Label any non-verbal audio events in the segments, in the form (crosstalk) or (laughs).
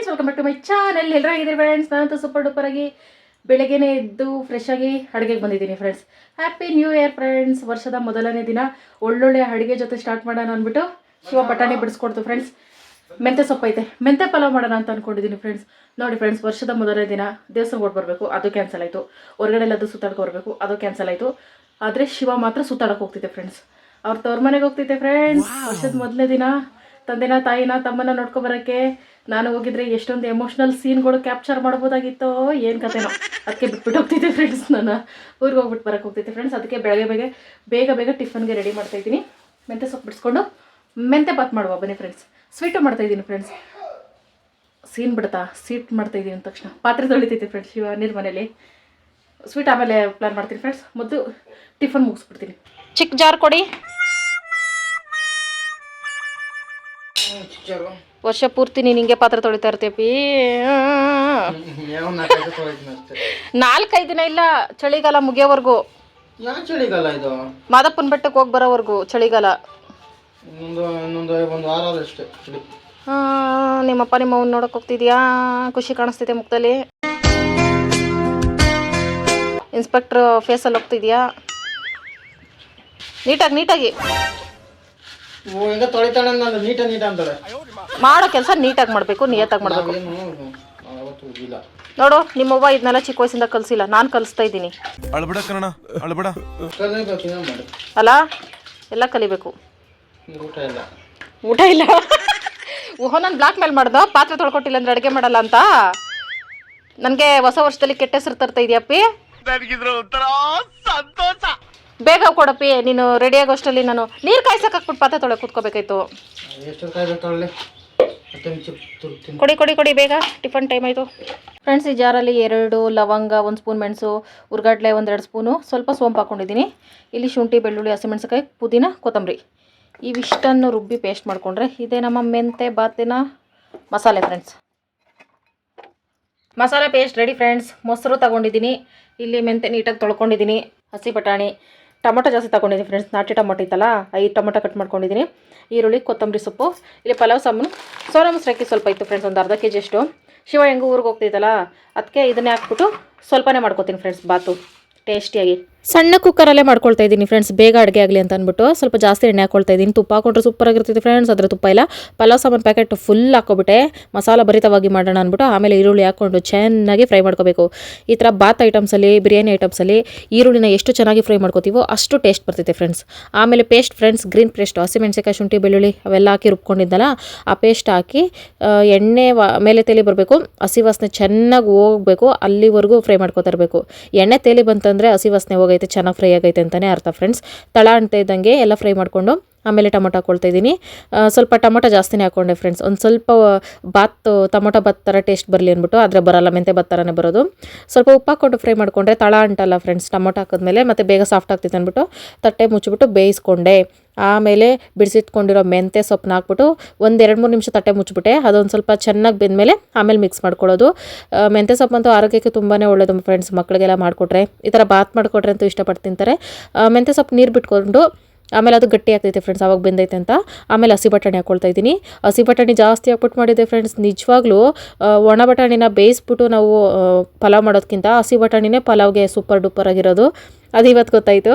Friends welcome back to my channel ಎಲ್ಲರೂ ಆಗಿದ್ದೀರಿ friends ನಾನಂತೂ ಸೂಪರ್ ಡೂಪರ್ ಆಗಿ ಬೆಳಗ್ಗೆನೇ ಎದ್ದು ಫ್ರೆಶ್ ಆಗಿ ಅಡುಗೆಗೆ ಬಂದಿದ್ದೀನಿ friends happy new year friends ವರ್ಷದ ಮೊದಲನೇ ದಿನ ಒಳ್ಳೊಳ್ಳೆ ಅಡುಗೆ ಜೊತೆ ಸ್ಟಾರ್ಟ್ ಮಾಡೋಣ ಅಂದ್ಬಿಟ್ಟು ಶಿವ ಬಟಾಣಿ ಬಿಡಿಸ್ಕೊಡ್ತು ಫ್ರೆಂಡ್ಸ್ ಮೆಂತೆ ಸೊಪ್ಪು ಐತೆ. ಮೆಂತೆ ಪಲಾವ್ ಮಾಡೋಣ ಅಂತ ಅಂದ್ಕೊಂಡಿದ್ದೀನಿ ಫ್ರೆಂಡ್ಸ್ ನೋಡಿ ಫ್ರೆಂಡ್ಸ್ ವರ್ಷದ ಮೊದಲನೇ ದಿನ ದೇವಸ್ಥಾನ ಹೊಟ್ಟು ಬರಬೇಕು. ಅದು ಕ್ಯಾನ್ಸಲ್ ಆಯಿತು. ಹೊರಗಡೆ ಎಲ್ಲದು ಸುತ್ತಾಡ್ಕೊ ಬರಬೇಕು. ಅದು ಕ್ಯಾನ್ಸಲ್ ಆಯಿತು. ಆದರೆ ಶಿವ ಮಾತ್ರ ಸುತ್ತಾಡಕ್ಕೆ ಹೋಗ್ತಿದ್ದೆ ಫ್ರೆಂಡ್ಸ್ ಅವ್ರ ತವ್ರ ಮನೆಗೆ ಹೋಗ್ತಿದ್ದೆ ಫ್ರೆಂಡ್ಸ್ ವರ್ಷದ ಮೊದಲನೇ ದಿನ ತಂದೆನ ತಾಯಿನ ತಮ್ಮನ ನೋಡ್ಕೊಬರಕ್ಕೆ ನಾನು ಹೋಗಿದ್ರೆ ಎಷ್ಟೊಂದು ಎಮೋಷ್ನಲ್ ಸೀನ್ಗಳು ಕ್ಯಾಪ್ಚರ್ ಮಾಡ್ಬೋದಾಗಿತ್ತೋ ಏನು ಕತೆನೋ. ಅದಕ್ಕೆ ಬಿಟ್ಬಿಟ್ಟು ಹೋಗ್ತಿದ್ದೆ ಫ್ರೆಂಡ್ಸ್ ನಾನು ಊರಿಗೆ ಹೋಗ್ಬಿಟ್ಟು ಬರಕ್ ಹೋಗ್ತಿದ್ದೆ ಫ್ರೆಂಡ್ಸ್ ಅದಕ್ಕೆ ಬೆಳಗ್ಗೆ ಬೇಗ ಬೇಗ ಬೇಗ ಟಿಫನ್ಗೆ ರೆಡಿ ಮಾಡ್ತಾ ಇದ್ದೀನಿ. ಮೆಂತೆ ಸೊಪ್ಪು ಬಿಡಿಸ್ಕೊಂಡು ಮೆಂತೆ ಬಾತ್ ಮಾಡುವ ಬನ್ನಿ ಫ್ರೆಂಡ್ಸ್ ಸ್ವೀಟು ಮಾಡ್ತಾ ಇದ್ದೀನಿ ಫ್ರೆಂಡ್ಸ್ ಸೀನ್ ಬಿಡ್ತಾ ಸ್ವೀಟ್ ಮಾಡ್ತಾ ಇದ್ದೀನಿ ಅಂದ ತಕ್ಷಣ. ಪಾತ್ರೆ ತೊಳಿತೈತೆ ಫ್ರೆಂಡ್ಸ್ ಇವಾಗ ನೀರು ಮನೇಲಿ. ಸ್ವೀಟ್ ಆಮೇಲೆ ಪ್ಲಾನ್ ಮಾಡ್ತೀನಿ ಫ್ರೆಂಡ್ಸ್ ಮೊದಲು ಟಿಫನ್ ಮುಗಿಸ್ಬಿಡ್ತೀನಿ. ಚಿಕ್ಕ ಜಾರ್ ಕೊಡಿ. ವರ್ಷ ಪೂರ್ತಿ ನೀನು ಹಿಂಗೆ ಪಾತ್ರೆ ತೊಳಿತಾ ಇರ್ತೇಪಿ ನಾಲ್ಕೈದು ದಿನ ಇಲ್ಲ ಚಳಿಗಾಲ ಮುಗಿಯೋವರೆಗೂ. ಚಳಿಗಾಲ ಇದು? ಮಾದಪ್ಪನ ಬೆಟ್ಟಕ್ಕೆ ಹೋಗಿ ಬರೋವರೆಗೂ ಚಳಿಗಾಲ. ನಿಮ್ಮಪ್ಪ ನಿಮ್ಮ ಅವ್ನ ನೋಡಕ್ ಹೋಗ್ತಿದ್ಯಾ? ಖುಷಿ ಕಾಣಿಸ್ತೈತೆ ಮುಖದಲ್ಲಿ. ಇನ್ಸ್ಪೆಕ್ಟ್ರ್ ಫೇಸಲ್ಲಿ ಹೋಗ್ತಿದ್ಯಾ? ನೀಟಾಗಿ ನೀಟಾಗಿ. ಹಿಂಗ ತೊಳಿತಾಳೆ ನಾನು ನೀಟ ನೀಟ ಅಂತಾಳೆ. ಮಾಡೋ ಕೆಲಸ ನೀಟಾಗಿ ಮಾಡಬೇಕು ನಿಯತ್ತಾಗಿ ಮಾಡಬೇಕು. ಏನು ಅವತ್ತು ಹೋಗಿಲ್ಲ ನೋಡು ನಿಮ್ಮವ್ವ ಇದನ್ನೆಲ್ಲ ಚಿಕ್ಕ ವಯಸ್ಸಿಂದ ಕಲಿಸಿಲ್ಲ ನಾನು ಕಲಿಸ್ತಾ ಇದ್ದೀನಿ. ಅಳ್ಬೇಡ ಕನ್ನಡ ಅಳ್ಬೇಡ. ಕಲಿಬೇಕು ಇನ್ನೂ ಮಾಡಿ. ಅಲ್ಲ ಎಲ್ಲ ಕಲಿಬೇಕು. ಊಟ ಇಲ್ಲ. ಊಟ ಇಲ್ಲ? ಓಹೋ ನಾನು ಬ್ಲಾಕ್ ಮೇಲ್ ಮಾಡ್ದೋ? ಪಾತ್ರೆ ತೊಳ್ಕೊಟ್ಟಿಲ್ಲ ಅಂದ್ರೆ ಅಡುಗೆ ಮಾಡಲ್ಲ ಅಂತ? ನನಗೆ ಹೊಸ ವರ್ಷದಲ್ಲಿ ಕೆಟ್ಟ ಹೆಸರು ತರ್ತಾ ಇದೆಯಪ್ಪಿ ಬೇಗ ಕೊಡಪ್ಪಿ ನೀನು ರೆಡಿ ಆಗೋಷ್ಟರಲ್ಲಿ ನಾನು ನೀರು ಕಾಯ್ಸಕ್ಕಾಕ್ಬಿಟ್ಟು ಪಾತ್ರೆ ತೊಳೆ ಕೂತ್ಕೋಬೇಕಾಯ್ತು. ಕೊಡಿ ಕೊಡಿ ಕೊಡಿ ಬೇಗ. ಟಿಫನ್ ಟೈಮ್ ಆಯಿತು. ಫ್ರೆಂಡ್ಸ್ ಈ ಜಾರಲ್ಲಿ ಎರಡು ಲವಂಗ ಒಂದು ಸ್ಪೂನ್ ಮೆಣಸು ಉರ್ಗಡ್ಲೆ ಒಂದೆರಡು ಸ್ಪೂನು ಸ್ವಲ್ಪ ಸೋಂಪು ಹಾಕ್ಕೊಂಡಿದ್ದೀನಿ ಇಲ್ಲಿ ಶುಂಠಿ ಬೆಳ್ಳುಳ್ಳಿ ಹಸಿಮೆಣ್ಸಿಕಾಯಿ ಪುದೀನ ಕೊತ್ತಂಬರಿ. ಇವಿಷ್ಟನ್ನು ರುಬ್ಬಿ ಪೇಸ್ಟ್ ಮಾಡಿಕೊಂಡ್ರೆ ಇದೇ ನಮ್ಮ ಮೆಂತೆ ಬಾತಿನ ಮಸಾಲೆ ಫ್ರೆಂಡ್ಸ್ ಮಸಾಲೆ ಪೇಸ್ಟ್ ರೆಡಿ ಫ್ರೆಂಡ್ಸ್ ಮೊಸರು ತಗೊಂಡಿದ್ದೀನಿ. ಇಲ್ಲಿ ಮೆಂತೆ ನೀಟಾಗಿ ತೊಳ್ಕೊಂಡಿದ್ದೀನಿ. ಹಸಿ ಬಟಾಣಿ ಟೊಮೊಟೊ ಜಾಸ್ತಿ ತಗೊಂಡಿದ್ದೀನಿ ಫ್ರೆಂಡ್ಸ್ ನಾಟಿ ಟೊಮೊಟೊ ಇತ್ತಲ್ಲ ಐದು ಟೊಮೊಟೊ ಕಟ್ ಮಾಡ್ಕೊಂಡಿದ್ದೀನಿ. ಈರುಳ್ಳಿ, ಕೊತ್ತಂಬರಿ ಸೊಪ್ಪು, ಇಲ್ಲಿ ಪಲಾವ್ ಸಾಮಾನು ಸೋನಾ ಮೊಸರಕ್ಕಿ ಸ್ವಲ್ಪ ಇತ್ತು ಫ್ರೆಂಡ್ಸ್ ಒಂದು ಅರ್ಧ ಕೆ ಜಿ ಅಷ್ಟು. ಶಿವ ಹೆಂಗೂ ಊರಿಗೆ ಹೋಗ್ತಿದ್ದಲ್ಲ ಅದಕ್ಕೆ ಇದನ್ನೇ ಹಾಕ್ಬಿಟ್ಟು ಸ್ವಲ್ಪನೇ ಮಾಡ್ಕೊತೀನಿ ಫ್ರೆಂಡ್ಸ್ ಬಾತು. ಟೇಸ್ಟಿಯಾಗಿ. ಸಣ್ಣ ಕುಕ್ಕರಲ್ಲೇ ಮಾಡ್ಕೊಳ್ತಾ ಇದ್ದೀನಿ ಫ್ರೆಂಡ್ಸ್ ಬೇಗ ಅಡುಗೆ ಆಗಲಿ ಅಂತ ಅಂದ್ಬಿಟ್ಟು ಸ್ವಲ್ಪ ಜಾಸ್ತಿ ಎಣ್ಣೆ ಹಾಕೊಳ್ತಾ ಇದ್ದೀನಿ. ತುಪ್ಪ ಹಾಕೊಂಡ್ರೆ ಸೂಪರ್ ಆಗಿರ್ತೈತೆ ಫ್ರೆಂಡ್ಸ್ ಅದರ ತುಪ್ಪ ಇಲ್ಲ. ಪಲಾವ್ ಸಾಮಾನು ಪ್ಯಾಕೆಟ್ ಫುಲ್ ಹಾಕೋಬಿಟ್ಟೆ ಮಸಾಲ ಭರಿತವಾಗಿ ಮಾಡೋಣ ಅಂದ್ಬಿಟ್ಟು ಆಮೇಲೆ ಈರುಳ್ಳಿ ಹಾಕ್ಕೊಂಡು ಚೆನ್ನಾಗಿ ಫ್ರೈ ಮಾಡ್ಕೋಬೇಕು. ಈ ಥರ ಬಾತ್ ಐಟಮ್ಸಲ್ಲಿ ಬಿರಿಯಾನಿ ಐಟಮ್ಸಲ್ಲಿ ಈರುಳ್ಳಿನ ಎಷ್ಟು ಚೆನ್ನಾಗಿ ಫ್ರೈ ಮಾಡ್ಕೋತೀವೋ ಅಷ್ಟು ಟೇಸ್ಟ್ ಬರ್ತೈತೆ ಫ್ರೆಂಡ್ಸ್ ಆಮೇಲೆ ಪೇಸ್ಟ್ ಫ್ರೆಂಡ್ಸ್ ಗ್ರೀನ್ ಪೇಸ್ಟ್ ಹಸಿಮೆಣಸಿಕಾಯಿ ಶುಂಠಿ, ಬೆಳ್ಳುಳ್ಳಿ ಅವೆಲ್ಲ ಹಾಕಿ ರುಬ್ಕೊಂಡಿದ್ದಲ್ಲ, ಆ ಪೇಸ್ಟ್ ಹಾಕಿ ಎಣ್ಣೆ ಮೇಲೆ ತೇಲಿ ಬರಬೇಕು. ಹಸಿ ವಾಸನೆ ಚೆನ್ನಾಗಿ ಹೋಗಬೇಕು. ಅಲ್ಲಿವರೆಗೂ ಫ್ರೈ ಮಾಡ್ಕೊತಾ ಇರಬೇಕು. ಎಣ್ಣೆ ತೇಲಿ ಬಂತಂದರೆ ಹಸಿ ವಾಸನೆ ಹೋಗೈತೆ, ಚೆನ್ನಾಗಿ ಫ್ರೈ ಆಗೈತೆ ಅಂತಲೇ ಅರ್ಥ ಫ್ರೆಂಡ್ಸ್ ತಳ ಅಂತ ಇದ್ದಂಗೆ ಎಲ್ಲ ಫ್ರೈ ಮಾಡಿಕೊಂಡು ಆಮೇಲೆ ಟೊಮೊಟೊ ಹಾಕ್ಕೊಳ್ತಾ ಇದ್ದೀನಿ. ಸ್ವಲ್ಪ ಟೊಮೊಟೊ ಜಾಸ್ತಿನೇ ಹಾಕ್ಕೊಂಡೆ ಫ್ರೆಂಡ್ಸ್ ಒಂದು ಸ್ವಲ್ಪ ಬಾತ್, ಟೊಮೊಟೊ ಬಾತ್ ಥರ ಟೇಸ್ಟ್ ಬರಲಿ ಅಂದ್ಬಿಟ್ಟು ಆದರೆ ಬರಲ್ಲ ಮೆಂತೆ ಬಾತ್ ಥರನೇ ಬರೋದು. ಸ್ವಲ್ಪ ಉಪ್ಪು ಹಾಕ್ಕೊಂಡು ಫ್ರೈ ಮಾಡಿಕೊಂಡ್ರೆ ತಳ ಅಂಟಲ್ಲ ಫ್ರೆಂಡ್ಸ್ ಟೊಮೊಟೊ ಹಾಕಿದ್ಮೇಲೆ ಮತ್ತು ಬೇಗ ಸಾಫ್ಟ್ ಆಗ್ತಿತ್ತು ಅಂದ್ಬಿಟ್ಟು ತಟ್ಟೆ ಮುಚ್ಚಿಬಿಟ್ಟು ಬೇಯಿಸ್ಕೊಂಡೆ. ಆಮೇಲೆ ಬಿಡಿಸಿಟ್ಕೊಂಡಿರೋ ಮೆಂತೆ ಸೊಪ್ಪನ್ನ ಹಾಕ್ಬಿಟ್ಟು ಒಂದು ಎರಡು ಮೂರು ನಿಮಿಷ ತಟ್ಟೆ ಮುಚ್ಚಿಬಿಟ್ಟೆ. ಅದೊಂದು ಸ್ವಲ್ಪ ಚೆನ್ನಾಗಿ ಬೆಂದಮೇಲೆ ಆಮೇಲೆ ಮಿಕ್ಸ್ ಮಾಡ್ಕೊಳ್ಳೋದು. ಮೆಂತೆ ಸೊಪ್ಪಂತೂ ಆರೋಗ್ಯಕ್ಕೆ ತುಂಬಾ ಒಳ್ಳೆಯದು ಫ್ರೆಂಡ್ಸ್ ಮಕ್ಕಳಿಗೆಲ್ಲ ಮಾಡಿಕೊಟ್ರೆ. ಈ ಥರ ಬಾತ್ ಮಾಡಿಕೊಟ್ರೆ ಅಂತೂ ಇಷ್ಟಪಟ್ಟು ತಿಂತಾರೆ. ಮೆಂತೆ ಸೊಪ್ಪು ನೀರು ಬಿಟ್ಕೊಂಡು ಆಮೇಲೆ ಅದು ಗಟ್ಟಿ ಆಗ್ತೈತೆ ಫ್ರೆಂಡ್ಸ್ ಅವಾಗ ಬೆಂದೈತೆ ಅಂತ. ಆಮೇಲೆ ಹಸಿ ಬಟಾಣಿ ಹಾಕ್ಕೊಳ್ತಾ ಇದ್ದೀನಿ. ಹಸಿ ಬಟಾಣಿ ಜಾಸ್ತಿ ಹಾಕ್ಬಿಟ್ಟು ಮಾಡಿದೆ ಫ್ರೆಂಡ್ಸ್ ನಿಜವಾಗ್ಲೂ ಒಣ ಬಟಾಣಿನ ಬೇಯಿಸ್ಬಿಟ್ಟು ನಾವು ಪಲಾವ್ ಮಾಡೋದಕ್ಕಿಂತ ಹಸಿ ಬಟಾಣಿನೇ ಪಲಾವ್ಗೆ ಸೂಪರ್ ಡೂಪರ್ ಆಗಿರೋದು. ಅದು ಇವತ್ತು ಗೊತ್ತಾಯಿತು.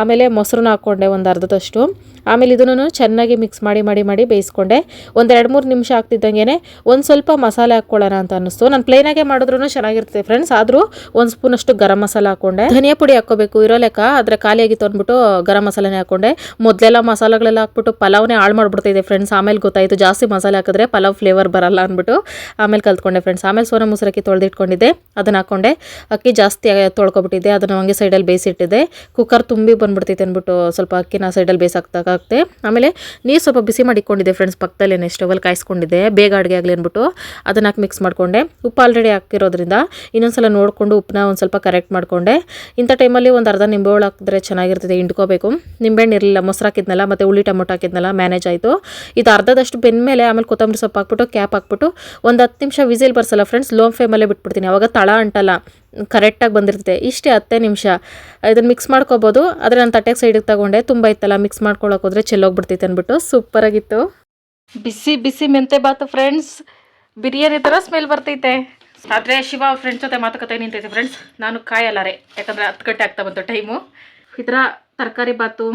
ಆಮೇಲೆ ಮೊಸರನ್ನ ಹಾಕ್ಕೊಂಡೆ ಒಂದು ಅರ್ಧದಷ್ಟು. ಆಮೇಲೆ ಇದನ್ನು ಚೆನ್ನಾಗಿ ಮಿಕ್ಸ್ ಮಾಡಿ ಮಾಡಿ ಮಾಡಿ ಬೇಯಿಸ್ಕೊಂಡೆ. ಒಂದು ಎರಡು ಮೂರು ನಿಮಿಷ ಆಗ್ತಿದ್ದಂಗೆ ಒಂದು ಸ್ವಲ್ಪ ಮಸಾಲೆ ಹಾಕ್ಕೊಳ್ಳೋಣ ಅಂತ ಅನ್ನಿಸ್ತು. ನಾನು ಪ್ಲೇನಾಗೆ ಮಾಡಿದ್ರೂ ಚೆನ್ನಾಗಿರ್ತದೆ ಫ್ರೆಂಡ್ಸ್ ಆದರೂ ಒಂದು ಸ್ಪೂನಷ್ಟು ಗರಂ ಮಸಾಲ ಹಾಕ್ಕೊಂಡೆ. ಧನಿಯಾ ಪುಡಿ ಹಾಕ್ಕೋಬೇಕು, ಇರೋ ಲೆಕ್ಕ. ಆದರೆ ಖಾಲಿಯಾಗಿ ಅಂದ್ಬಿಟ್ಟು ಗರಂ ಮಸಾಲೆನೇ ಹಾಕ್ಕೊಂಡೆ. ಮೊದಲೆಲ್ಲ ಮಸಾಲೆಗಳೆಲ್ಲ ಹಾಕ್ಬಿಟ್ಟು ಪಲಾವ್ನೇ ಹಾಳು ಮಾಡ್ಬಿಡ್ತಿದೆ ಫ್ರೆಂಡ್ಸ್ ಆಮೇಲೆ ಗೊತ್ತಾಯಿತು, ಜಾಸ್ತಿ ಮಸಾಲೆ ಹಾಕಿದ್ರೆ ಪಲಾವ್ ಫ್ಲೇವರ್ ಬರಲ್ಲ ಅಂದ್ಬಿಟ್ಟು ಆಮೇಲೆ ಕಲ್ತ್ಕೊಂಡೆ ಫ್ರೆಂಡ್ಸ್ ಆಮೇಲೆ ಸೋನಾ ಮೊಸರಕ್ಕಿ ತೊಳೆದಿಟ್ಕೊಂಡಿದ್ದೆ. ಅದನ್ನು ಹಾಕ್ಕೊಂಡೆ. ಅಕ್ಕಿ ಜಾಸ್ತಿ ತೊಳ್ಕೊಬಿಟ್ಟಿದ್ದೆ. ಅದನ್ನು ಹಂಗೆ ಸೈಡಲ್ಲಿ ಬೇಯಿಸಿಟ್ಟಿದ್ದೆ ಕುಕ್ಕರ್ ತುಂಬಿ ಬಂದ್ಬಿಡ್ತೈತೆ ಅಂದ್ಬಿಟ್ಟು ಸ್ವಲ್ಪ ಅಕ್ಕಿನ ಸೈಡಲ್ಲಿ ಬೇಯಿಸಾಕ್ತಾಗತ್ತೆ ಆಮೇಲೆ ನೀರು ಸ್ವಲ್ಪ ಬಿಸಿ ಮಾಡಿಕೊಂಡಿದ್ದೆ ಫ್ರೆಂಡ್ಸ್ ಪಕ್ಕದಲ್ಲೇ ಸ್ಟವಲ್ಲಿ ಕಾಯಿಸ್ಕೊಂಡಿದ್ದೆ. ಬೇಗ ಅಡುಗೆ ಆಗಲಿ ಅಂದ್ಬಿಟ್ಟು ಅದನ್ನ ಹಾಕಿ ಮಿಕ್ಸ್ ಮಾಡಿಕೊಂಡೆ. ಉಪ್ಪು ಆಲ್ರೆಡಿ ಹಾಕಿರೋದ್ರಿಂದ ಇನ್ನೊಂದ್ಸಲ ನೋಡಿಕೊಂಡು ಉಪ್ಪನ್ನ ಒಂದು ಸ್ವಲ್ಪ ಕರೆಕ್ಟ್ ಮಾಡಿಕೊಂಡೆ. ಇಂಥ ಟೈಮಲ್ಲಿ ಒಂದು ಅರ್ಧ ನಿಂಬೆಹೊಳು ಹಾಕಿದ್ರೆ ಚೆನ್ನಾಗಿರ್ತದೆ ಹಿಂಡ್ಕೋಬೇಕು. ನಿಂಬೆಹಣ್ಣು ಇರಲಿಲ್ಲ, ಮೊಸರು ಹಾಕಿದ್ನಲ್ಲ, ಮತ್ತು ಉಳ್ಳಿ ಟೊಮೊಟೊ ಹಾಕಿದ್ನಲ್ಲ ಮ್ಯಾನೇಜ್ ಆಯಿತು. ಇದು ಅರ್ಧದಷ್ಟು ಬೆಂದಮೇಲೆ ಆಮೇಲೆ ಕೊತ್ತಂಬರಿ ಸೊಪ್ಪು ಹಾಕ್ಬಿಟ್ಟು ಕ್ಯಾಪ್ ಹಾಕ್ಬಿಟ್ಟು ಒಂದು ಹತ್ತು ನಿಮಿಷ ವಿಸಿಲ್ ಬರ್ಸಲ್ಲ ಫ್ರೆಂಡ್ಸ್ ಲೋ ಫ್ಲೇಮಲ್ಲೇ ಬಿಟ್ಬಿಡ್ತೀನಿ. ಅವಾಗ ತಳ ಅಂಟಲ್ಲ. ಕರೆಕ್ಟಾಗಿ ಬಂದಿರ್ತೈತೆ. ಇಷ್ಟೇ ಹತ್ತೇ ನಿಮಿಷ. ಇದನ್ನು ಮಿಕ್ಸ್ ಮಾಡ್ಕೋಬೋದು. ಆದರೆ ನಾನು ತಟ್ಟೆಗೆ ಸೈಡಿಗೆ ತಗೊಂಡೆ. ತುಂಬ ಇತ್ತಲ್ಲ ಮಿಕ್ಸ್ ಮಾಡ್ಕೊಳಕ್ಕೆ ಹೋದ್ರೆ ಚೆಲ್ಲೋಗ್ಬಿಡ್ತೈತೆ ಅಂದ್ಬಿಟ್ಟು. ಸೂಪರಾಗಿತ್ತು ಬಿಸಿ ಬಿಸಿ ಮೆಂತೆ ಬಾತು ಫ್ರೆಂಡ್ಸ್ ಬಿರಿಯಾನಿ ಥರ ಸ್ಮೆಲ್ ಬರ್ತೈತೆ. ಆದರೆ ಶಿವ ಫ್ರೆಂಡ್ಸ್ ಜೊತೆ ಮಾತುಕತೆ ನಿಂತೈತೆ ಫ್ರೆಂಡ್ಸ್ ನಾನು ಕಾಯಲ್ಲಾರೆ ಯಾಕಂದರೆ ಹತ್ತು ಗಂಟೆ ಆಗ್ತಾ ಬಂತು ಟೈಮು ಈ ಥರ ತರಕಾರಿ ಬಾತು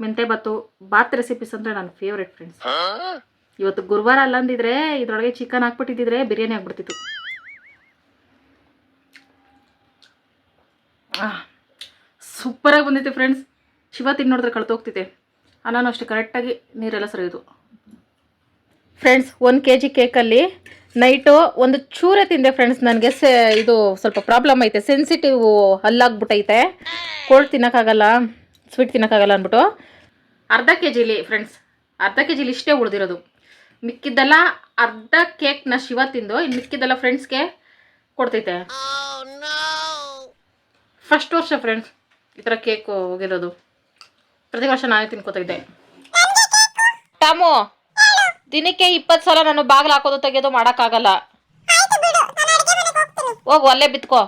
ಮೆಂತೆ ಬಾತು ಬಾತ್ ರೆಸಿಪೀಸ್ ಅಂದರೆ ನನ್ನ ಫೇವ್ರೆಟ್ ಫ್ರೆಂಡ್ಸ್ ಇವತ್ತು ಗುರುವಾರ ಅಲ್ಲ ಅಂದಿದ್ರೆ ಇದ್ರೊಳಗೆ ಚಿಕನ್ ಹಾಕ್ಬಿಟ್ಟಿದ್ದಿದ್ರೆ ಬಿರಿಯಾನಿ ಆಗ್ಬಿಡ್ತಿತ್ತು. ಸೂಪರಾಗಿ ಬಂದೈತೆ ಫ್ರೆಂಡ್ಸ್ ಶಿವ ತಿಂದು ನೋಡಿದ್ರೆ ಕಳ್ತೋಗ್ತಿದೆ ಅನ್ನೋನು ಅಷ್ಟೇ ಕರೆಕ್ಟಾಗಿ ನೀರೆಲ್ಲ ಸರಿಯೋದು. ಫ್ರೆಂಡ್ಸ್ ಒಂದು ಕೆ ಜಿ ಕೇಕಲ್ಲಿ ನೈಟು ಒಂದು ಚೂರೆ ತಿಂದೆ ಫ್ರೆಂಡ್ಸ್ ನನಗೆ ಸೆ ಇದು ಸ್ವಲ್ಪ ಪ್ರಾಬ್ಲಮ್ ಐತೆ. ಸೆನ್ಸಿಟಿವ್ ಹಲ್ಲಾಗ್ಬಿಟ್ಟೈತೆ. ಕೋಲ್ಡ್ ತಿನ್ನೋಕ್ಕಾಗಲ್ಲ ಸ್ವೀಟ್ ತಿನ್ನೋಕ್ಕಾಗಲ್ಲ ಅಂದ್ಬಿಟ್ಟು. ಅರ್ಧ ಕೆ ಜಿಲಿ ಫ್ರೆಂಡ್ಸ್ ಅರ್ಧ ಕೆ ಜಿಲಿ ಇಷ್ಟೇ ಉಳಿದಿರೋದು. ಮಿಕ್ಕಿದ್ದೆಲ್ಲ ಅರ್ಧ ಕೇಕ್ನ ಶಿವ ತಿಂದು ಇನ್ನು ಮಿಕ್ಕಿದ್ದೆಲ್ಲ ಫ್ರೆಂಡ್ಸ್ಗೆ ಕೊಡ್ತೈತೆ. ಫಸ್ಟ್ ವರ್ಷ ಫ್ರೆಂಡ್ಸ್ ಈ ಥರ ಕೇಕ್ ಹೋಗಿರೋದು. ಪ್ರತಿ ವರ್ಷ ನಾನೇ ತಿನ್ಕೋತಾ ಇದ್ದೆ. ಟಾಮು ದಿನಕ್ಕೆ ಇಪ್ಪತ್ತು ಸಲ ನಾನು ಬಾಗಿಲು ಹಾಕೋದು ತೆಗೆಯೋದು ಮಾಡೋಕ್ಕಾಗಲ್ಲ. ಹೋಗು, ಅಲ್ಲೇ ಬಿತ್ಕೋ.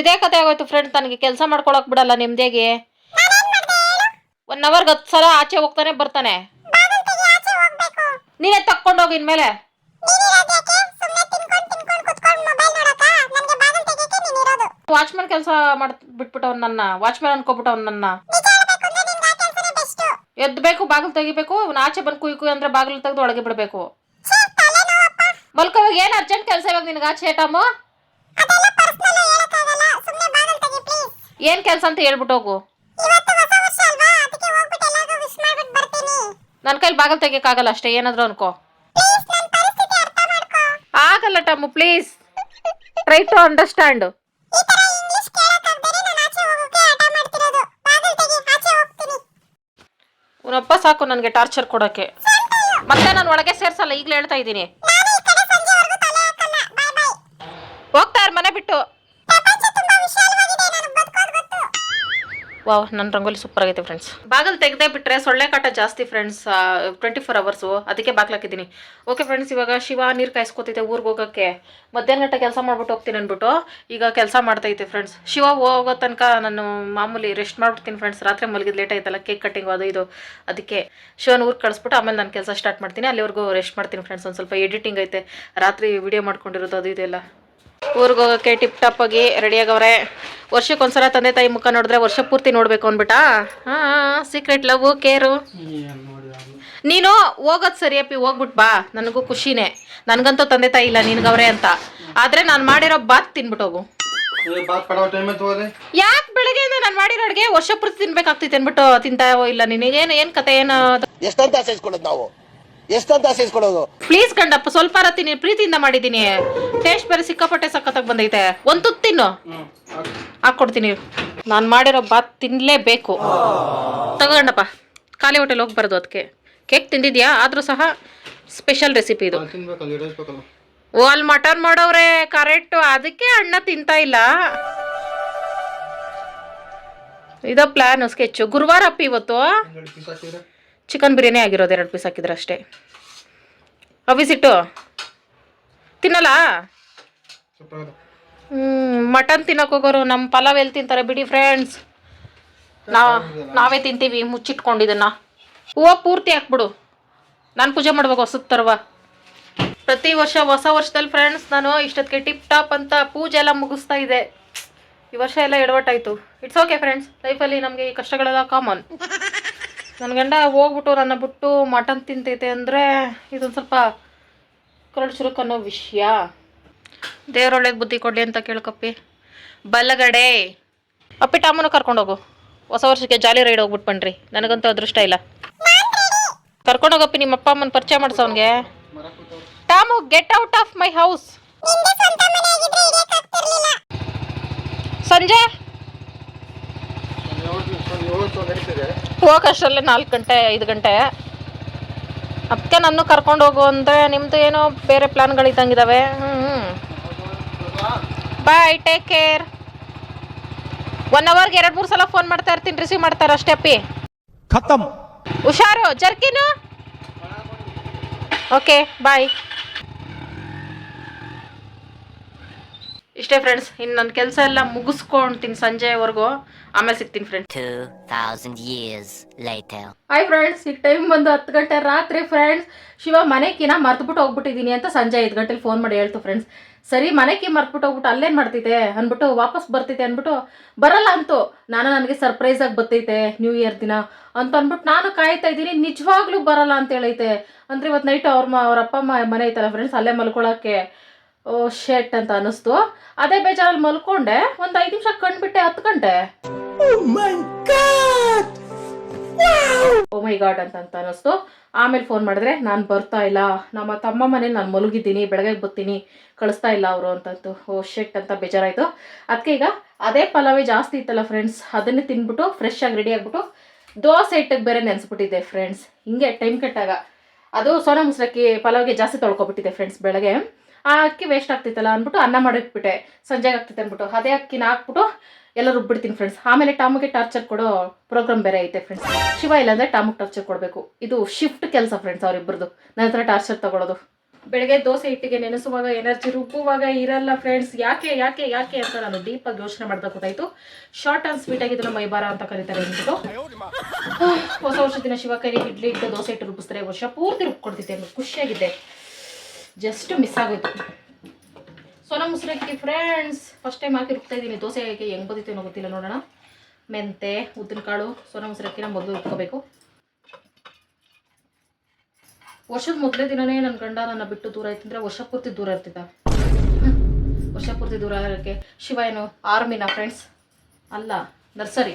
ಇದೇ ಕತೆ ಆಗೋಯ್ತು ಫ್ರೆಂಡ್ ನನಗೆ ಕೆಲಸ ಮಾಡ್ಕೊಳಕ್ ಬಿಡಲ್ಲ ನಿಮ್ದೇಗೆ ಒನ್ ಅವರ್ಗೆ ಹತ್ತು ಸಲ ಆಚೆ ಹೋಗ್ತಾನೆ, ಬರ್ತಾನೆ. ನೀನೇ ತಕ್ಕೊಂಡೋಗಿ ಇನ್ಮೇಲೆ. ವಾಚ್ಮನ್ ಕೆಲಸ ಮಾಡ್ ಬಿಟ್ಬಿಟ್ಟವ್ ನನ್ನ ವಾಚ್ಮನ್ ಅನ್ಕೊಬಿಟ್ಟವ್ ನನ್ನ. ಎದ್ಬೇಕು, ಬಾಗಿಲು ತೆಗಿಬೇಕು, ಇವ್ನ ಆಚೆ ಬಂದು ಕುಯ್ಕು ಕುಯ್ ಅಂದ್ರೆ ಬಾಗಿಲು ತೆಗೆದು ಒಳಗೆ ಬಿಡಬೇಕು. ಮಲ್ಕೋವಾಗ ಏನು ಅರ್ಜೆಂಟ್ ಕೆಲಸ ಇವಾಗ ನಿನಗೆ ಆಚೆ ಟಮು ಏನು ಕೆಲಸ ಅಂತ ಹೇಳ್ಬಿಟ್ಟು ಹೋಗು. ನನ್ನ ಕೈಲಿ ಬಾಗಿಲು ತೆಗಿಯಕ್ಕಾಗಲ್ಲ ಅಷ್ಟೇ, ಏನಾದ್ರು ಅನ್ಕೋ. ಆಗಲ್ಲ ಟಮ್ಮು, ಪ್ಲೀಸ್. ಟ್ರೈ ಟು ಅಂಡರ್ಸ್ಟ್ಯಾಂಡ್ ಅವನಪ್ಪ ಸಾಕು ನನಗೆ ಟಾರ್ಚರ್ ಕೊಡೋಕ್ಕೆ. ಮತ್ತೆ ನಾನು ಒಳಗೆ ಸೇರ್ಸಲ್ಲ ಈಗಲೇ ಹೇಳ್ತಾ ಇದ್ದೀನಿ. ಹೋಗ್ತಾ ಇರ್ ಮನೆ ಬಿಟ್ಟು. ವಾವ್ ನನ್ನ ರಂಗೋಲಿ ಸೂಪರ್ ಆಗೈತೆ ಫ್ರೆಂಡ್ಸ್ ಬಾಗಿಲು ತೆಗೆದೇ ಬಿಟ್ರೆ ಸೊಳ್ಳೆ ಕಾಟ ಜಾಸ್ತಿ ಫ್ರೆಂಡ್ಸ್ ಟ್ವೆಂಟಿ ಫೋರ್ ಅವರ್ಸು ಅದಕ್ಕೆ ಬಾಗ್ಲಾಕಿದ್ದೀನಿ ಓಕೆ ಫ್ರೆಂಡ್ಸ್ ಇವಾಗ ಶಿವ ನೀರು ಕಾಯಿಸ್ಕೊತೈತೆ ಊರಿಗೆ ಹೋಗೋಕ್ಕೆ. ಮಧ್ಯಾಹ್ನ ಗಂಟೆ ಕೆಲಸ ಮಾಡ್ಬಿಟ್ಟು ಹೋಗ್ತೀನಿ ಅಂದ್ಬಿಟ್ಟು ಈಗ ಕೆಲಸ ಮಾಡ್ತೈತೆ ಫ್ರೆಂಡ್ಸ್ ಶಿವ ಹೋಗೋ ತನಕ ನಾನು ಮಾಮೂಲಿ ರೆಸ್ಟ್ ಮಾಡ್ಬಿಡ್ತೀನಿ ಫ್ರೆಂಡ್ಸ್ ರಾತ್ರಿ ಮಲಗಿದ್ ಲೇಟ್ ಆಯ್ತಲ್ಲ ಕೇಕ್ ಕಟ್ಟಿಂಗ್ ಅದು ಇದು. ಅದಕ್ಕೆ ಶಿವನ ಊರಿಗೆ ಕಳಿಸ್ಬಿಟ್ಟು ಆಮೇಲೆ ನಾನು ಕೆಲಸ ಸ್ಟಾರ್ಟ್ ಮಾಡ್ತೀನಿ. ಅಲ್ಲಿವರೆಗೂ ರೆಸ್ಟ್ ಮಾಡ್ತೀನಿ ಫ್ರೆಂಡ್ಸ್ ಒಂದು ಸ್ವಲ್ಪ ಎಡಿಟಿಂಗ್ ಐತೆ. ರಾತ್ರಿ ವಿಡಿಯೋ ಮಾಡ್ಕೊಂಡಿರೋದು ಅದು ಇದೆಲ್ಲ ಊರಿಗೆ ಹೋಗೋಕ್ಕೆ ಟಿಪ್ ಟಾಪ್ ಆಗಿ ರೆಡಿ ಆಗವ್ರೆ. ವರ್ಷಕ್ಕೆ ಒಂದ್ಸಲ ತಂದೆ ತಾಯಿ ಮುಖ ನೋಡಿದ್ರೆ ವರ್ಷ ಪೂರ್ತಿ ನೋಡ್ಬೇಕು ಅನ್ಬಿಟ್ಟ ಹಾ ಸೀಕ್ರೆಟ್ ಲವ್ ಕೇರು. ನೀನು ಹೋಗೋದು ಸರಿ ಅಪ್ಪಿ ಹೋಗ್ಬಿಟ್ ಬಾ. ನನಗೂ ಖುಷಿನೇ. ನನಗಂತೂ ತಂದೆ ತಾಯಿ ಇಲ್ಲ ನಿನ್ಗವ್ರೆ ಅಂತ. ಆದ್ರೆ ನಾನು ಮಾಡಿರೋ ಬಾತ್ ತಿನ್ಬಿಟ್ಟು ಹೋಗು. ಯಾಕೆ ಬೆಳಿಗ್ಗೆ ನಾನು ಮಾಡಿರೋ ಅಡುಗೆ ವರ್ಷ ಪೂರ್ತಿ ತಿನ್ಬೇಕಾಗ್ತೈತೆ ಅನ್ಬಿಟ್ಟು ತಿಂತಾವೋ ಇಲ್ಲ ನಿನಗೇನು ಏನು ಕತೆ ಏನು? ನಾವು? ಎಷ್ಟಂತ ಕೊಡೋದು ಪ್ಲೀಸ್ ಕಂಡಪ್ಪ ಸ್ವಲ್ಪ ರತ್ತೀನಿ ಪ್ರೀತಿಯಿಂದ ಮಾಡಿದ್ದೀನಿ ಟೇಸ್ಟ್ ಬೇರೆ ಸಿಕ್ಕಾಪಟ್ಟೆ ಸಖತ್ತಾಗಿ ಬಂದೈತೆ. ಒಂದು ತುತ್ತು ತಿನ್ನು. ಹಾಕ್ಕೊಡ್ತೀನಿ. ನಾನು ಮಾಡಿರೋ ಬಾತ್ ತಿನ್ನಲೇಬೇಕು ತಗೊಂಡಪ್ಪ ಖಾಲಿ ಹೋಟೆಲ್ ಹೋಗ್ಬಾರ್ದು ಅದಕ್ಕೆ ಕೇಕ್ ತಿಂದಿದ್ಯಾ? ಆದರೂ ಸಹ ಸ್ಪೆಷಲ್ ರೆಸಿಪಿ ಇದು. ಓ ಅಲ್ಲಿ ಮಟನ್ ಮಾಡೋರೆ ಕರೆಕ್ಟ್ ಅದಕ್ಕೆ ಅಣ್ಣ ತಿಂತಾ ಇಲ್ಲ. ಇದು ಪ್ಲಾನ್ ಸ್ಕೆಚ್ ಗುರುವಾರ ಅಪ್ಪ ಇವತ್ತು. ಚಿಕನ್ ಬಿರಿಯಾನಿ ಆಗಿರೋದು ಎರಡು ಪೀಸ್ ಹಾಕಿದ್ರೆ ಅಷ್ಟೇ. ಅವಿಸಿಟ್ಟು ತಿನ್ನಲ್ಲ? ಹ್ಮ್, ಮಟನ್ ತಿನ್ನಕ್ ಹೋಗೋರು ನಮ್ಮ ಪಲಾವ್ ಎಲ್ಲಿ ತಿಂತಾರೆ ಬಿಡಿ ಫ್ರೆಂಡ್ಸ್ ನಾ, ನಾವೇ ತಿಂತೀವಿ ಮುಚ್ಚಿಟ್ಕೊಂಡಿದ್ದನ್ನ ಹೂವು ಪೂರ್ತಿ ಹಾಕ್ಬಿಡು. ನಾನು ಪೂಜೆ ಮಾಡ್ಬೇಕು ಹೊಸದ ತರುವ. ಪ್ರತಿ ವರ್ಷ ಹೊಸ ವರ್ಷದಲ್ಲಿ ಫ್ರೆಂಡ್ಸ್ ನಾನು ಇಷ್ಟೊತ್ತಿಗೆ ಟಿಪ್ ಟಾಪ್ ಅಂತ ಪೂಜೆ ಎಲ್ಲ ಮುಗಿಸ್ತಾ ಇದೆ. ಈ ವರ್ಷ ಎಲ್ಲ ಎಡವಟ್ಟಾಯ್ತು. ಇಟ್ಸ್ ಓಕೆ ಫ್ರೆಂಡ್ಸ್ ಲೈಫಲ್ಲಿ ನಮಗೆ ಈ ಕಷ್ಟಗಳೆಲ್ಲ ಕಾಮನ್ ನನ್ನ ಗಂಡ ಹೋಗ್ಬಿಟ್ಟು ನನ್ನ ಬಿಟ್ಟು ಮಟನ್ ತಿಂತೈತೆ ಅಂದರೆ ಇದೊಂದು ಸ್ವಲ್ಪ ಕರಡು ಚುರುಕು ಅನ್ನೋ ವಿಷಯ. ದೇವ್ರೊಳಗೆ ಬುದ್ಧಿ ಕೊಡಲಿ ಅಂತ ಕೇಳ್ಕಪ್ಪಿ ಬಲಗಡೆ. ಅಪ್ಪಿ ಕರ್ಕೊಂಡು ಕರ್ಕೊಂಡೋಗು ಹೊಸ ವರ್ಷಕ್ಕೆ ಜಾಲಿ ರೈಡ್ ಹೋಗ್ಬಿಟ್ಟು ಬನ್ರಿ. ನನಗಂತೂ ಅದೃಷ್ಟ ಇಲ್ಲ. ಕರ್ಕೊಂಡೋಗಪ್ಪಿ ನಿಮ್ಮ ಅಪ್ಪ ಅಮ್ಮನ ಪರಿಚಯ ಮಾಡ್ಸೋನ್ಗೆ Tom get out of my house ಸಂಜೆ? ಹೋಗಷ್ಟರಲ್ಲೇ ನಾಲ್ಕು ಗಂಟೆ ಐದು ಗಂಟೆ. ಅದಕ್ಕೆ ನನ್ನ ಕರ್ಕೊಂಡು ಹೋಗು ಅಂದರೆ ನಿಮ್ಮದು ಏನೋ ಬೇರೆ ಪ್ಲ್ಯಾನ್ಗಳಿದ್ದಂಗಿದ್ದಾವೆ ಹ್ಞೂ ಬಾಯ್ ಟೇಕ್ ಕೇರ್ ಒನ್ ಅವರ್ಗೆ ಎರಡು ಮೂರು ಸಲ ಫೋನ್ ಮಾಡ್ತಾ ಇರ್ತೀನಿ ರಿಸೀವ್ ಮಾಡ್ತಾರೆ ಅಷ್ಟೇ ಅಪ್ಪಿ. ಖತಮ್. ಹುಷಾರು ಜರ್ಕಿನು? ಓಕೆ ಬಾಯ್ ಇಷ್ಟೇ ಫ್ರೆಂಡ್ಸ್ ಇನ್ನು ನನ್ನ ಕೆಲಸ ಎಲ್ಲ ಮುಗಿಸ್ಕೊಂತೀನಿ ಸಂಜೆವರೆಗೂ. ಆಮೇಲೆ ಸಿಗ್ತೀನಿ friends 2,000 years light hi friends ಈಗ ಟೈಮ್ ಬಂದು ಹತ್ತು ಗಂಟೆ ರಾತ್ರಿ ಫ್ರೆಂಡ್ಸ್ ಶಿವ ಮನೆಕಿನ ಮರ್ತ್ಬಿಟ್ಟು ಹೋಗ್ಬಿಟ್ಟಿದ್ದೀನಿ ಅಂತ ಸಂಜೆ ಐದು ಗಂಟೆಲಿ ಫೋನ್ ಮಾಡಿ ಹೇಳ್ತು ಫ್ರೆಂಡ್ಸ್ ಸರಿ ಮನೆಕಿ ಮರ್ತ್ಬಿಟ್ಟು ಹೋಗ್ಬಿಟ್ಟು ಅಲ್ಲೇನು ಮಾಡ್ತೈತೆ ಅಂದ್ಬಿಟ್ಟು ವಾಪಸ್ ಬರ್ತೈತೆ ಅಂದ್ಬಿಟ್ಟು ಬರಲ್ಲ ಅಂತು ನಾನು ನನಗೆ ಸರ್ಪ್ರೈಸ್ ಆಗಿ ಬರ್ತೈತೆ ನ್ಯೂ ಇಯರ್ ದಿನ. ಅಂತ ಅಂದ್ಬಿಟ್ಟು ನಾನು ಕಾಯ್ತಾ ಇದ್ದೀನಿ ನಿಜವಾಗ್ಲೂ ಬರಲ್ಲ ಅಂತ ಹೇಳೈತೆ. ಅಂದ್ರೆ ಇವತ್ತು ನೈಟ್ ಅವ್ರ ಮ ಅವ್ರ ಅಪ್ಪ ಅಮ್ಮ ಮನೆ ಐತಲ್ಲ ಫ್ರೆಂಡ್ಸ್ ಅಲ್ಲೇ ಮಲ್ಕೊಳಕ್ಕೆ. ಓ ಶೆಟ್ ಅಂತ ಅನಿಸ್ತು ಅದೇ ಬೇಜಾರಲ್ಲಿ ಮಲ್ಕೊಂಡೆ. ಒಂದು ಐದು ನಿಮಿಷ ಕಣ್ಬಿಟ್ಟೆ ಹತ್ತು ಗಂಟೆ. ಓ ಮೈ ಗಾಡ್ ಅಂತ ಅಂತ ಅನಿಸ್ತು ಆಮೇಲೆ ಫೋನ್ ಮಾಡಿದ್ರೆ ನಾನು ಬರ್ತಾ ಇಲ್ಲ. ನಮ್ಮ ತಮ್ಮ ಮನೇಲಿ ನಾನು ಮಲಗಿದ್ದೀನಿ ಬೆಳಗ್ಗೆ ಬರ್ತೀನಿ. ಕಳಿಸ್ತಾ ಇಲ್ಲ ಅವರು ಅಂತಂತು. ಓ ಶೆಟ್ ಅಂತ ಬೇಜಾರಾಯಿತು. ಅದಕ್ಕೆ ಈಗ ಅದೇ ಪಲಾವೇ ಜಾಸ್ತಿ ಇತ್ತಲ್ಲ ಫ್ರೆಂಡ್ಸ್ ಅದನ್ನೇ ತಿನ್ಬಿಟ್ಟು ಫ್ರೆಶ್ ಆಗಿ ರೆಡಿ ಆಗಿಬಿಟ್ಟು ದೋಸೆ ಹಿಟ್ಟಿಗೆ ಬೇರೆ ನೆನೆಸ್ಬಿಟ್ಟಿದ್ದೆ ಫ್ರೆಂಡ್ಸ್ ಹಿಂಗೆ ಟೈಮ್ ಕೆಟ್ಟಾಗ. ಅದು ಸೋನಾ ಮುಸ್ರಕ್ಕಿ ಪಲಾವ್ಗೆ ಜಾಸ್ತಿ ತೊಳ್ಕೊಬಿಟ್ಟಿದೆ ಫ್ರೆಂಡ್ಸ್ ಬೆಳಗ್ಗೆ. ಆ ಅಕ್ಕಿ ವೇಸ್ಟ್ ಆಗ್ತಿತ್ತಲ್ಲ ಅಂದ್ಬಿಟ್ಟು ಅನ್ನ ಮಾಡಿಟ್ಬಿಟ್ಟೆ. ಸಂಜೆಗೆ ಆಗ್ತಿತ್ತು ಅಂದ್ಬಿಟ್ಟು. ಅದೇ ಅಕ್ಕಿನ ಹಾಕ್ಬಿಟ್ಟು ಎಲ್ಲ ರುಬ್ಬಿಡ್ತೀನಿ ಫ್ರೆಂಡ್ಸ್ ಆಮೇಲೆ ಟಾಮಿಗೆ ಟಾರ್ಚರ್ ಕೊಡೋ ಪ್ರೋಗ್ರಾಮ್ ಬೇರೆ ಐತೆ ಫ್ರೆಂಡ್ಸ್ ಶಿವ ಇಲ್ಲಾಂದ್ರೆ ಟಾಮಗೆ ಟಾರ್ಚರ್ ಕೊಡಬೇಕು. ಇದು ಶಿಫ್ಟ್ ಕೆಲಸ ಫ್ರೆಂಡ್ಸ್ ಅವರಿಬ್ಬರದು ನನ್ನ ಹತ್ರ ಟಾರ್ಚರ್ ತಗೊಳ್ಳೋದು ಬೆಳಗ್ಗೆ ದೋಸೆ ಹಿಟ್ಟಿಗೆ ನೆನೆಸುವಾಗ ಎನರ್ಜಿ ರುಬ್ಬುವಾಗ ಇರಲ್ಲ ಫ್ರೆಂಡ್ಸ್ ಯಾಕೆ ಯಾಕೆ ಯಾಕೆ ಅಂತ ನಾನು ಡೀಪಾಗಿ ಯೋಚನೆ ಮಾಡ್ತಾ ಗೊತ್ತಾಯ್ತು ಶಾರ್ಟ್ ಆ್ಯಂಡ್ ಸ್ವೀಟ್ ಆಗಿ ಇದನ್ನ ಮೈಬಾರ ಅಂತ ಕರೀತಾರೆ ಅಂದ್ಬಿಟ್ಟು. (sighs) ಹೊಸ ವರ್ಷ ದಿನ ಶಿವಕರಿ ಇಡ್ಲಿ ಇಟ್ಟು ದೋಸೆ ಇಟ್ಟು ರುಬ್ಬಿಸ್ತಾರೆ. ವರ್ಷ ಪೂರ್ತಿ ರುಬ್ಕೊಡ್ತಿದ್ದೆ ಅನ್ನೋ ಖುಷಿಯಾಗಿದ್ದೆ. ಜಸ್ಟ್ ಮಿಸ್ ಆಗೋಯ್ತು. ಸೋನಾ ಮುಸ್ರಕ್ಕಿ ಫ್ರೆಂಡ್ಸ್ ಫಸ್ಟ್ ಟೈಮ್ ಹಾಕಿ ರುಬ್ತಾ ಇದ್ದೀನಿ. ದೋಸೆ ಹೇಗೆ ಹೆಂಗೆ ಬಂದಿತ್ತು ಗೊತ್ತಿಲ್ಲ ನೋಡೋಣ. ಮೆಂತೆ, ಉದ್ದಿನಕಾಳು. ಸೋನಾ ಮುಸ್ರಕ್ಕಿನ ಮೊದಲು ರುಬ್ಕೋಬೇಕು. ವರ್ಷದ ಮೊದಲೇ ದಿನನೇ ನನ್ನ ಗಂಡ ನನ್ನ ಬಿಟ್ಟು ದೂರ ಆಯ್ತಂದ್ರೆ ವರ್ಷ ಪೂರ್ತಿ ದೂರ ಇರ್ತಿದ್ದ. ವರ್ಷ ಪೂರ್ತಿ ದೂರ ಇರೋಕ್ಕೆ ಶಿವ ಏನು ಆರ್ಮಿನ ಫ್ರೆಂಡ್ಸ್ ಅಲ್ಲ, ನರ್ಸರಿ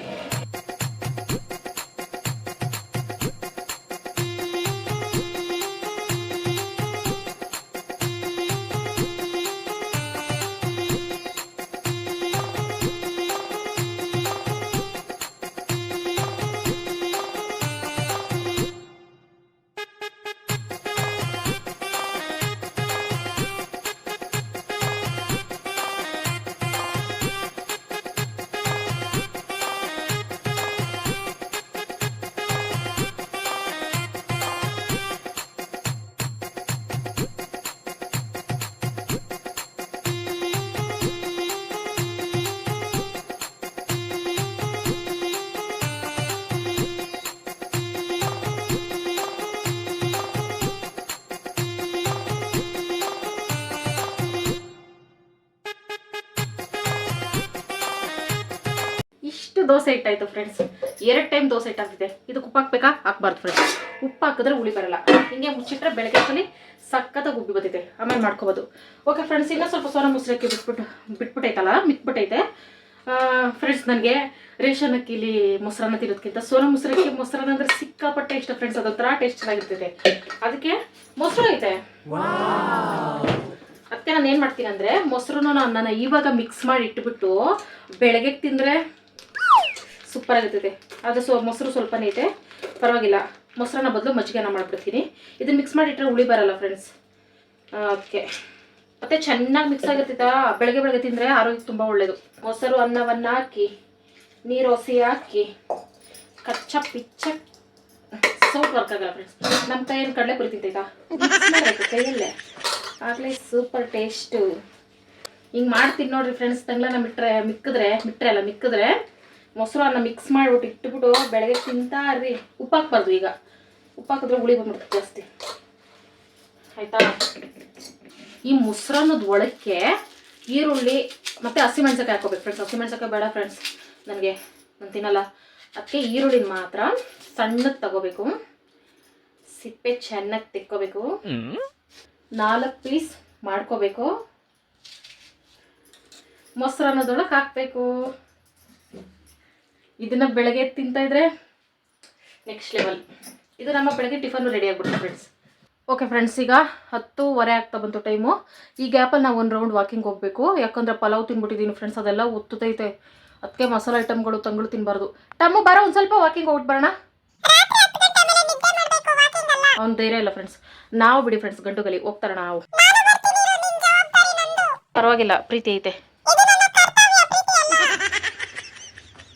ದೋಸೆ ಇಟ್ಟಾಯ್ತು ಫ್ರೆಂಡ್ಸ್ ಎರಡು ಟೈಮ್ ದೋಸೆ ಇಟ್ಟಾಗ್ತಿದೆ ಇದಕ್ಕೆ ಉಪ್ಪು ಹಾಕ್ಬೇಕಾ? ಹಾಕ್ಬಾರ್ದು ಫ್ರೆಂಡ್ಸ್ ಉಪ್ಪು ಹಾಕಿದ್ರೆ ಹುಳಿ ಬರಲ್ಲ. ಹಿಂಗೆ ಮುಚ್ಚಿಟ್ರೆ ಬೆಳಗ್ಗೆ ಸಲ ಸಕ್ಕತ್ತಾಗಿ ಉಬ್ಬಿ ಬರ್ತೈತೆ. ಆಮೇಲೆ ಮಾಡ್ಕೋಬೋದು. ಓಕೆ ಫ್ರೆಂಡ್ಸ್ ಇನ್ನೂ ಸ್ವಲ್ಪ ಸೋನಾ ಮುಸ್ರಕ್ಕೆ ಬಿಟ್ಬಿಟ್ಟು, ಬಿಟ್ಬಿಟ್ಟೈತಲ್ಲ? ಮಿಕ್ಬಿಟ್ಟೈತೆ ಫ್ರೆಂಡ್ಸ್ ನನಗೆ ರೇಷನ್ ಅಕ್ಕಿಲಿ ಮೊಸರನ್ನ ತಿನ್ನೋದಕ್ಕಿಂತ ಸೋನಾ ಮುಸ್ರಕ್ಕಿ ಮೊಸರನ್ನ ಅಂದ್ರೆ ಸಿಕ್ಕಾಪಟ್ಟೆ ಇಷ್ಟ ಫ್ರೆಂಡ್ಸ್ ಅದೊಂಥರ ಟೇಸ್ಟ್ ಚೆನ್ನಾಗಿರ್ತೈತೆ. ಅದಕ್ಕೆ ಮೊಸರು ಐತೆ. ಅದಕ್ಕೆ ನಾನು ಏನು ಮಾಡ್ತೀನಿ ಅಂದರೆ ಮೊಸರನ್ನ ನಾನು ಇವಾಗ ಮಿಕ್ಸ್ ಮಾಡಿ ಇಟ್ಬಿಟ್ಟು ಬೆಳಗ್ಗೆ ತಿಂದರೆ ಸೂಪರ್ ಆಗಿರ್ತೈತೆ ಅದು ಸೊ, ಮೊಸರು ಸ್ವಲ್ಪನೇ ಇದೆ. ಪರವಾಗಿಲ್ಲ. ಮೊಸರನ್ನ ಬದಲು ಮಜ್ಜಿಗೆನ ಮಾಡಿಬಿಡ್ತೀನಿ. ಇದನ್ನ ಮಿಕ್ಸ್ ಮಾಡಿಟ್ರೆ ಹುಳಿ ಬರಲ್ಲ ಫ್ರೆಂಡ್ಸ್ ಓಕೆ. ಮತ್ತೆ ಚೆನ್ನಾಗಿ ಮಿಕ್ಸ್ ಆಗಿರ್ತೈತಾ ಬೆಳಗ್ಗೆ ಬೆಳಗ್ಗೆ ತಿಂದರೆ ಆರೋಗ್ಯಕ್ಕೆ ತುಂಬ ಒಳ್ಳೆಯದು ಮೊಸರು ಅನ್ನವನ್ನು ಹಾಕಿ, ನೀರು ಹಸಿ ಹಾಕಿ, ಕಚ್ಚ ಪಿಚ್ಚ. ಸೌಟ್ ವರ್ಕ್ ಆಗಲ್ಲ ಫ್ರೆಂಡ್ಸ್ ನಮ್ಮ ಕೈಯಲ್ಲಿ ಕಡಲೆ ಪುರಿ ಕೈಯಲ್ಲೇ. ಆಗಲೇ ಸೂಪರ್ ಟೇಸ್ಟು ಹಿಂಗೆ ಮಾಡ್ತೀನಿ ನೋಡ್ರಿ ಫ್ರೆಂಡ್ಸ್ ತಂಗ್ಲನ ಮಿಟ್ರೆ, ಮಿಕ್ಕಿದ್ರೆ, ಮಿಟ್ರೆ ಅಲ್ಲ, ಮಿಕ್ಕಿದ್ರೆ ಮೊಸರು ಅನ್ನ ಮಿಕ್ಸ್ ಮಾಡಿಬಿಟ್ಟು ಇಟ್ಬಿಟ್ಟು ಬೆಳಗ್ಗೆ ತಿಂತಾರ್ರಿ ಉಪ್ಪು ಹಾಕ್ಬಾರ್ದು ಈಗ. ಉಪ್ಪು ಹಾಕಿದ್ರೆ ಹುಳಿ ಬಂದ್ಬಿಡ್ತು ಜಾಸ್ತಿ. ಆಯಿತಾ? ಈ ಮೊಸರನ್ನದ ಒಳಕ್ಕೆ ಈರುಳ್ಳಿ ಮತ್ತು ಹಸಿಮೆಣ್ಸಕಾಯಿ ಹಾಕೋಬೇಕು ಫ್ರೆಂಡ್ಸ್ ಹಸಿಮೆಣ್ಸಕಾಯಿ ಬೇಡ ಫ್ರೆಂಡ್ಸ್ ನನಗೆ, ನಾನು ತಿನ್ನಲ್ಲ. ಅದಕ್ಕೆ ಈರುಳ್ಳಿನ ಮಾತ್ರ ಸಣ್ಣಕ್ಕೆ ತಗೋಬೇಕು. ಸಿಪ್ಪೆ ಚೆನ್ನಾಗಿ ತಿಕ್ಕೋಬೇಕು. ನಾಲ್ಕು ಪೀಸ್ ಮಾಡ್ಕೋಬೇಕು. ಮೊಸರನ್ನದೊಳಗೆ ಹಾಕಬೇಕು. ಇದನ್ನ ಬೆಳಗ್ಗೆ ತಿಂತಾ ಇದ್ರೆ ನೆಕ್ಸ್ಟ್ ಲೆವೆಲ್ ಇದು ನಮ್ಮ ಬೆಳಗ್ಗೆ ಟಿಫನ್ ರೆಡಿ ಆಗ್ಬಿಡುತ್ತೆ ಫ್ರೆಂಡ್ಸ್ ಓಕೆ ಫ್ರೆಂಡ್ಸ್ ಈಗ ಹತ್ತೂವರೆ ಆಗ್ತಾ ಬಂತು ಟೈಮು ಈ ಗ್ಯಾಪಲ್ಲಿ ನಾವು ಒಂದು ರೌಂಡ್ ವಾಕಿಂಗ್ ಹೋಗಬೇಕು. ಯಾಕಂದ್ರೆ ಪಲಾವ್ ತಿನ್ಬಿಟ್ಟಿದ್ದೀನಿ ಫ್ರೆಂಡ್ಸ್ ಅದೆಲ್ಲ ಒತ್ತುತೈತೆ. ಅದಕ್ಕೆ ಮಸಾಲೆ ಐಟಮ್ಗಳು ತಂಗಳು ತಿನ್ನಬಾರ್ದು ಟಮ್ಮು ಬರೋ ಒಂದು ಸ್ವಲ್ಪ ವಾಕಿಂಗ್ ಹೋಗ್ಬಿಟ್ಟು ಬರೋಣ. ಅವ್ನು ಧೈರ್ಯ ಇಲ್ಲ ಫ್ರೆಂಡ್ಸ್ ನಾವು ಬಿಡಿ ಫ್ರೆಂಡ್ಸ್ ಗಂಟುಗಲಿ ಹೋಗ್ತಾರ ನಾವು. ಪರವಾಗಿಲ್ಲ ಪ್ರೀತಿ ಐತೆ.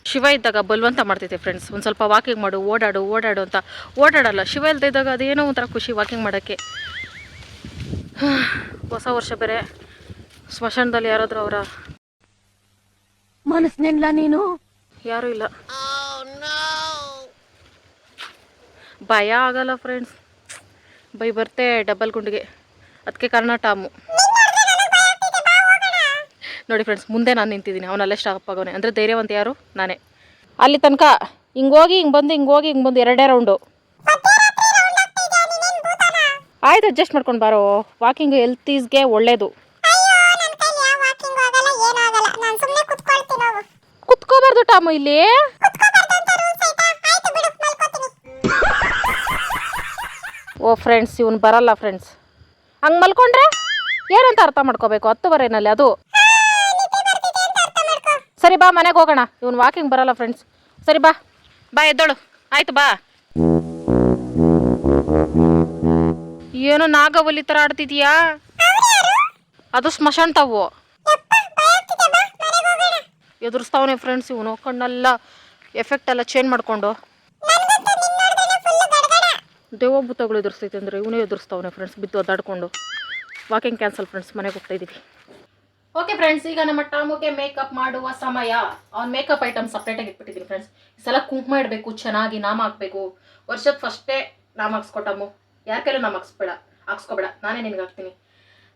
ಶಿವ ಇದ್ದಾಗ ಬಲ್ವಂತ ಮಾಡ್ತೈತೆ ಫ್ರೆಂಡ್ಸ್ ಒಂದು ಸ್ವಲ್ಪ ವಾಕಿಂಗ್ ಮಾಡು ಓಡಾಡು ಓಡಾಡು ಅಂತ. ಓಡಾಡಲ್ಲ ಶಿವ ಇಲ್ದೇ ಇದ್ದಾಗ ಅದೇನೋ ಒಂಥರ ಖುಷಿ ವಾಕಿಂಗ್ ಮಾಡೋಕ್ಕೆ. (sighs) ಹೊಸ ವರ್ಷ ಬೇರೆ. ಸ್ಮಶಾನದಲ್ಲಿ ಯಾರಾದರೂ ಅವರ? ಮನಸ್ಸಿನಿಲ್ಲ ನೀನು? ಯಾರೂ ಇಲ್ಲ. ಭಯ ಆಗಲ್ಲ ಫ್ರೆಂಡ್ಸ್ ಬೈ ಬರ್ತೆ ಡಬಲ್ ಗುಂಡಿಗೆ. ಅದಕ್ಕೆ ಕಾರಣ ಟಾಮು. ನೋಡಿ ಫ್ರೆಂಡ್ಸ್ ಮುಂದೆ ನಾನು ನಿಂತಿದ್ದೀನಿ. ಅವನಲ್ಲೇ ಸ್ಟಾಪ್ ಆಗೋನೆ. ಅಂದರೆ ಧೈರ್ಯವಂತ ಯಾರು? ನಾನೇ. ಅಲ್ಲಿ ತನಕ ಹಿಂಗೆ ಹೋಗಿ ಬಂದು, ಹಿಂಗೆ ಹೋಗಿ, ಹಿಂಗೆ ಬಂದು ಎರಡೇ ರೌಂಡು ಆಯ್ತು ಅಡ್ಜಸ್ಟ್ ಮಾಡ್ಕೊಂಡು ಬಾರೋ. ವಾಕಿಂಗ್ ಹೆಲ್ತ್ ಈಸ್ಗೆ ಒಳ್ಳೇದು. ಕುತ್ಕೋಬಾರ್ದು ಟಾಮು ಇಲ್ಲಿ. ಓ ಫ್ರೆಂಡ್ಸ್ ಇವನು ಬರಲ್ಲ ಫ್ರೆಂಡ್ಸ್ ಹಂಗೆ ಮಲ್ಕೊಂಡ್ರೆ? ಏನಂತ ಅರ್ಥ ಮಾಡ್ಕೋಬೇಕು? ಹತ್ತುವರೆನಲ್ಲಿ ಅದು. ಸರಿ ಬಾ, ಮನೆಗೆ ಹೋಗೋಣ. ಇವನು ವಾಕಿಂಗ್ ಬರಲ್ಲ ಫ್ರೆಂಡ್ಸ್ ಸರಿ ಬಾ. ಬಾ, ಎದ್ದೋಳು. ಆಯ್ತು, ಬಾ. ಏನು ನಾಗ ನಾಗವಲ್ಲಿ ಥರ ಆಡ್ತಿದ್ಯಾ? ಅದು ಸ್ಮಶಾನ ತಾವು. ಎದುರಿಸ್ತಾವನೆ ಫ್ರೆಂಡ್ಸ್ ಇವನು. ಕಣ್ಣೆಲ್ಲ ಎಫೆಕ್ಟ್ ಎಲ್ಲ ಚೇಂಜ್ ಮಾಡ್ಕೊಂಡು. ದೇವಭೂತಗಳು ಎದುರಿಸ್ತೈತೆ ಅಂದರೆ ಇವನೇ ಎದುರಿಸ್ತಾವನೆ ಫ್ರೆಂಡ್ಸ್ ಬಿದ್ದು ಒದ್ದಾಡ್ಕೊಂಡು. ವಾಕಿಂಗ್ ಕ್ಯಾನ್ಸಲ್ ಫ್ರೆಂಡ್ಸ್ ಮನೆಗೆ ಹೋಗ್ತಾ ಇದ್ದೀವಿ ಓಕೆ ಫ್ರೆಂಡ್ಸ್ ಈಗ ನಮ್ಮ ಟಾಮುಗೆ ಮೇಕಪ್ ಮಾಡುವ ಸಮಯ. ಅವ್ನ ಮೇಕಪ್ ಐಟಮ್ ಸಪ್ರೇಟಾಗಿ ಇಟ್ಬಿಟ್ಟಿದ್ದೀನಿ ಫ್ರೆಂಡ್ಸ್ ಈ ಸಲ ಕುಂಕುಮ ಇಡಬೇಕು ಚೆನ್ನಾಗಿ ನಾಮ ಹಾಕ್ಬೇಕು. ವರ್ಷದ ಫಸ್ಟೇ ನಾಮ ಹಾಕ್ಸ್ಕೊಟ್ಟಮ್ಮು ಯಾರ ಕೈಲೂ ನಾಮ ಹಾಕ್ಸ್ಬೇಡ ಹಾಕ್ಸ್ಕೊಬೇಡ. ನಾನೇ ನಿನ್ಗೆ ಹಾಕ್ತೀನಿ.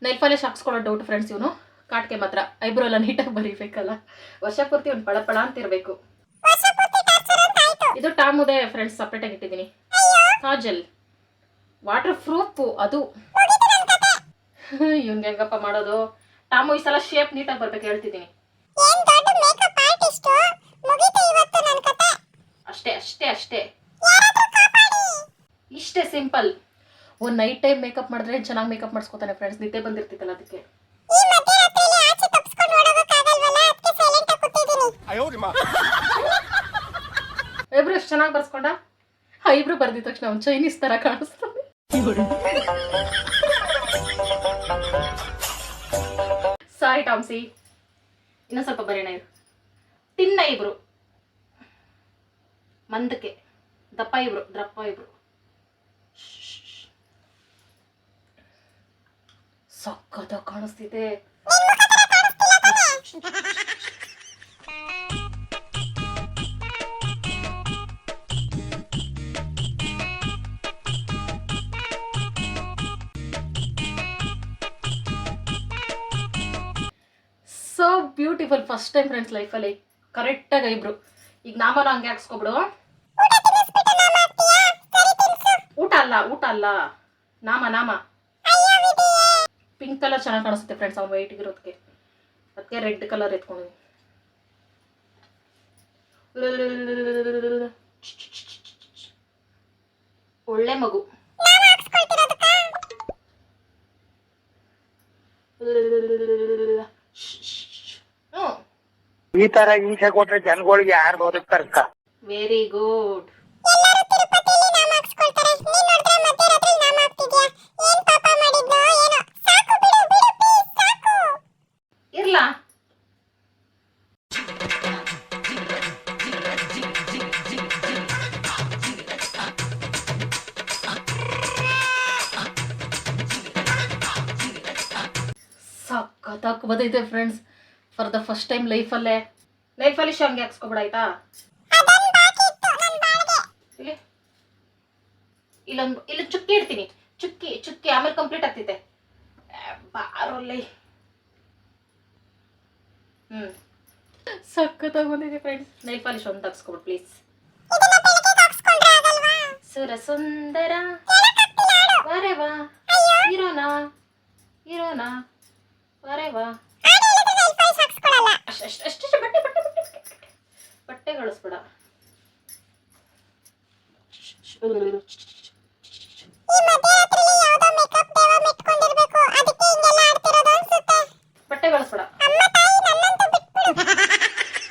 ನೈಲ್ ಪಾಲಿಶ್ ಹಾಕ್ಸ್ಕೊಳ್ಳೋ ಡೌಟ್ ಫ್ರೆಂಡ್ಸ್ ಇವನು. ಕಾಟ್ಗೆ ಮಾತ್ರ. ಐಬ್ರೋ ಎಲ್ಲ ನೀಟಾಗಿ ಬರೀಬೇಕಲ್ಲ. ವರ್ಷ ಪೂರ್ತಿ ಒಂದು ಪಳ ಪಳ ಅಂತ ಇರಬೇಕು ಇದು ಟಾಮುದೆ ಫ್ರೆಂಡ್ಸ್ ಸಪ್ರೇಟಾಗಿ ಇಟ್ಟಿದ್ದೀನಿ. ಕಾಜಲ್. ವಾಟರ್ ಪ್ರೂಫು ಅದು (laughs) ಇವನ್ಗೆ ಹೆಂಗಪ್ಪ ಮಾಡೋದು? ಟಾಮು ಈ ಸಲ ಶೇಪ್ ನೀಟಾಗಿ ಬರ್ಬೇಕು ಹೇಳ್ತಿದ್ದೀನಿ. ಅಷ್ಟೇ ಅಷ್ಟೇ ಅಷ್ಟೇ. ಇಷ್ಟೇ ಸಿಂಪಲ್ ಒಂದು ನೈಟ್ ಟೈಮ್ ಮೇಕಪ್ ಮಾಡಿದ್ರೆ ಚೆನ್ನಾಗಿ ಮೇಕಪ್ ಮಾಡಿಸ್ಕೊತಾನೆ ಫ್ರೆಂಡ್ಸ್ ನಿದ್ದೆ ಬಂದಿರ್ತಿತ್ತಲ್ಲ ಅದಕ್ಕೆ. ಎಬ್ರು ಎಷ್ಟು ಚೆನ್ನಾಗಿ ಬರ್ಸ್ಕೊಂಡ? ಐಬ್ರು ಬರ್ದಿದ ತಕ್ಷಣ ಅವ್ನು ಚೈನೀಸ್ ತರ ಕಾಣಿಸ್ತಾನೆ. (laughs) ಸಾರಿ ಟಾಮ್ಸಿ. ಇನ್ನೂ ಸ್ವಲ್ಪ ಬರೀಣ ಇರು. ತಿನ್ನ ಇಬ್ರು. ಮಂದಕ್ಕೆ. ದಪ್ಪ ಇಬ್ರು ದಪ್ಪ ಇಬ್ರು. ಸಕ್ಕತ್ತ ಕಾಣಿಸ್ತಿದೆ. So beautiful first time friends ಲೈಫಲ್ಲಿ ಕರೆಕ್ಟಾಗಿ ಇಬ್ರು ಈಗ ನಾಮನ ಹಂಗೆ ಹಾಕ್ಸ್ಕೊಬಿಡು. ಊಟ ಅಲ್ಲ ಊಟ ಅಲ್ಲ. ನಾಮ ನಾಮ. ಪಿಂಕ್ ಕಲರ್ ಚೆನ್ನಾಗಿ ಕಾಣಿಸುತ್ತೆ ಫ್ರೆಂಡ್ಸ್ ಅವ್ನು ವೈಟ್ ಇರೋದಕ್ಕೆ ಅದಕ್ಕೆ ರೆಡ್ ಕಲರ್ ಎತ್ಕೊಂಡಿದ್ದೀನಿ ಒಳ್ಳೆ ಮಗು. ಹ್ಞೂ ಈ ತರ ಹಿಂಸೆ ಕೊಟ್ರೆ ಜನಗಳಿಗೆ ಯಾರು ಬದುಕ್ತಾರಕ್ಕ ವೆರಿ ಗುಡ್ ಇರ್ಲಾ? ಸಖತ್ತಾಗಿ ಬಂದೈತೆ friends for the first time ಲೈಫಲ್ಲೇ ಲೈಫಲ್ಲಿ ಶಾಂಗ್ ಹಾಕ್ಸ್ಕೊಬಿಡಾಯ್ತಾ ಇಲ್ಲಿ. ಇಲ್ಲೊಂದು ಇಲ್ಲಿ ಚುಕ್ಕಿ ಇಡ್ತೀನಿ. ಚುಕ್ಕಿ ಚುಕ್ಕಿ ಆಮೇಲೆ ಕಂಪ್ಲೀಟ್ ಆಗ್ತೈತೆ. ಬಾರಲ್ಲಿ ಹ್ಞೂ ಸಖತ್ತಾಗಿ ಬಂದಿದೆ ಫ್ರೆಂಡ್ಸ್ ನೈಲ್ ಪಾಲಿಶ್ ಒಂದು ಹಾಕ್ಸ್ಕೊಬಿಡು ಪ್ಲೀಸ್ ಸುರ ಸುಂದರ. ವರೆ ವಾ ಇರೋನಾ? ಇರೋಣ ವರೆ ವಾ ಅಷ್ಟು ಅಷ್ಟು ಅಷ್ಟು ಬಟ್ಟೆ ಬಟ್ಟೆ ಬಟ್ಟೆ ಬಟ್ಟೆ ಬಟ್ಟೆ ಗಳಿಸ್ಬೇಡ ಬಟ್ಟೆ ಗಳಿಸ್ಬೇಡ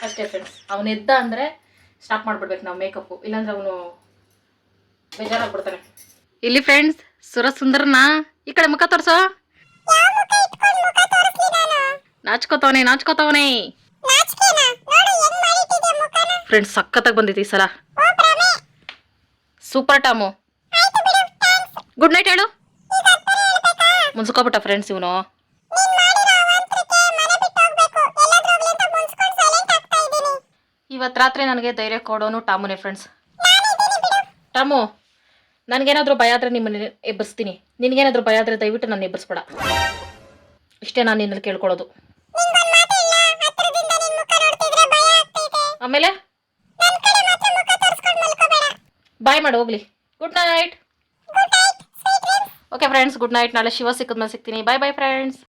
ಅಷ್ಟೇ ಫ್ರೆಂಡ್ಸ್ ಅವನು ಎದ್ದ ಅಂದರೆ ಸ್ಟಾಪ್ ಮಾಡ್ಬಿಡ್ಬೇಕು ನಾವು ಮೇಕಪ್ಪು ಇಲ್ಲಾಂದ್ರೆ ಅವನು ಬೇಜಾರಾಗ್ಬಿಡ್ತಾನೆ. ಇಲ್ಲಿ ಫ್ರೆಂಡ್ಸ್ ಸುರ ಸುಂದರನ ಈ ಕಡೆ ಮುಖ ತೋರ್ಸೋ. ನಾಚ್ಕೋತಾವನೆ ನಾಚ್ಕೋತಾವನೆ ಫ್ರೆಂಡ್ಸ್ ಸಖತ್ತಾಗಿ ಬಂದಿತ್ತು ಈ ಸಲ ಸೂಪರ್ ಟಾಮು ಗುಡ್ ನೈಟ್ ಹೇಳು ಮುನ್ಸ್ಕೊಬಿಟ್ಟ ಫ್ರೆಂಡ್ಸ್ ಇವನು ಇವತ್ತು ರಾತ್ರಿ ನನಗೆ ಧೈರ್ಯ ಕೊಡೋನು ಟಾಮುನೇ ಫ್ರೆಂಡ್ಸ್ ಟಾಮು ನನಗೇನಾದರೂ ಭಯ ಆದರೆ ನಿಮ್ಮನ್ನು ಎಬ್ಬರಿಸ್ತೀನಿ ನಿನಗೇನಾದರೂ ಭಯ ಆದರೆ ದಯವಿಟ್ಟು ನಾನು ಎಬ್ಬರಿಸ್ಬೇಡ ಇಷ್ಟೇ ನಾನು ನಿನ್ನಲ್ಲಿ ಕೇಳ್ಕೊಳ್ಳೋದು ಆಮೇಲೆ? ಬಾಯ್ ಮಾಡು ಹೋಗ್ಲಿ. Good night okay friends good night ನಾಳೆ ಶಿವ ಸಿಕ್ಕಿದ್ಮೇಲೆ ಸಿಗ್ತೀನಿ. ಬಾಯ್ ಬಾಯ್ ಫ್ರೆಂಡ್ಸ್